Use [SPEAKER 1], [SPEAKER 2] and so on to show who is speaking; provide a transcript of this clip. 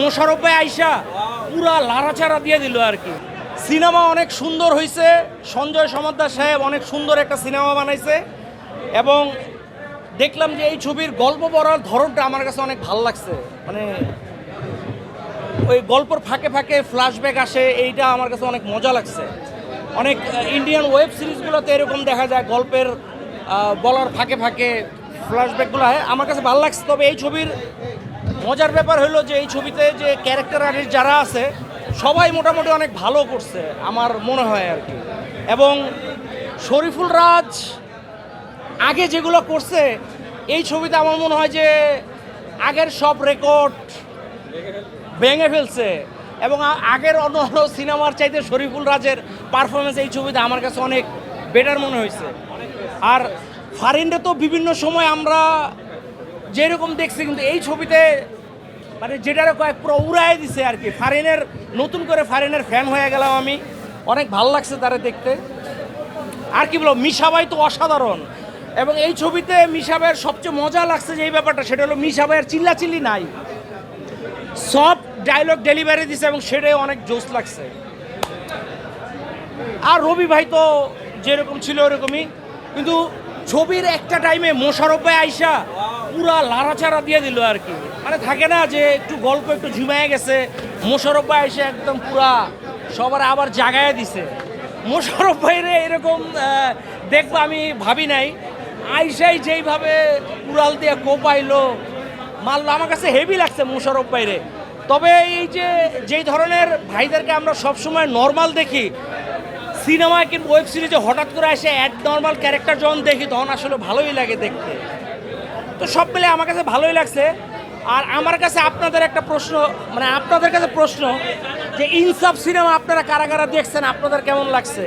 [SPEAKER 1] মোশারফ আইসা পুরা লাড়াচাড়া দিয়ে দিল আর কি। সিনেমা অনেক সুন্দর হয়েছে সঞ্জয় সমাদ্দার সাহেব অনেক সুন্দর একটা সিনেমা বানাইছে। এবং দেখলাম যে এই ছবির গল্প পড়ার ধরনটা আমার কাছে অনেক ভালো লাগছে। মানে ওই গল্পর ফাঁকে ফাঁকে ফ্ল্যাশব্যাক আসে, এইটা আমার কাছে অনেক মজা লাগছে। অনেক ইন্ডিয়ান ওয়েব সিরিজগুলোতে এরকম দেখা যায়, গল্পের বলার ফাঁকে ফাঁকে ফ্ল্যাশব্যাকগুলো হয়। আমার কাছে ভালো লাগছে, তবে এই ছবির মজার ব্যাপার হলো যে এই ছবিতে যে ক্যারেক্টার আর্টিস্ট যারা আছে, সবাই মোটামুটি অনেক ভালো করছে, আমার মনে হয় আর কি। এবং শরীফুল রাজ আগে যেগুলো করছে, এই ছবিতে আমার মনে হয় যে আগের সব রেকর্ড ভেঙে ফেলছে। এবং আগের অন্য অন্য সিনেমার চাইতে শরীফুল রাজের পারফরমেন্স এই ছবিতে আমার কাছে অনেক বেটার মনে হয়েছে। আর ফারিনরে তো বিভিন্ন সময় আমরা যেরকম দেখছি কিন্তু এই ছবিতে মানে যেটার কয়েক পুরো উড়াই দিছে আর কি। ফারিনের নতুন করে ফারিনের ফ্যান হয়ে গেলাম আমি। অনেক ভালো লাগছে তারা দেখতে। আর কি বলব মিশাবাই তো অসাধারণ। এবং এই ছবিতে মিশাবাইয়ের সবচেয়ে মজা লাগছে যে এই ব্যাপারটা, সেটা হলো মিশাবাইয়ের চিল্লাচিল্লি নাই। সব ডায়লগ ডেলিভারি দিছে এবং সেটাই অনেক জোস লাগছে। আর রবি ভাই তো যেরকম ছিল ওরকমই। কিন্তু ছবির একটা টাইমে মোশারফ ভাই আইসা পুরা লাড়াচাড়া দিয়ে দিল আর কি। মানে থাকে না যে একটু গল্প একটু ঝুমায় গেছে মোশারফ ভাই এসে একদম পুরা সবার আবার জাগায় দিছে। মোশারফ ভাইরে এরকম দেখব আমি ভাবি নাই। আইসাই যেইভাবে উড়াল দিয়ে কোপাইলো, মারলো, আমার কাছে হেভি লাগছে মোশারফ ভাইরে। তবে এই যে, যেই ধরনের ভাইদেরকে আমরা সবসময় নর্মাল দেখি সিনেমায় কিংবা ওয়েব সিরিজে হঠাৎ করে এসে অ্যাড নর্মাল ক্যারেক্টার যখন দেখি, তখন আসলে ভালোই লাগে দেখতে। তো সব মিলে আমার কাছে ভালোই লাগছে। আর আমার কাছে আপনাদের একটা প্রশ্ন মানে আপনাদের কাছে প্রশ্ন যে ইনসাফ সিনেমা আপনারা কারা কারা দেখছেন, আপনাদের কেমন লাগছে?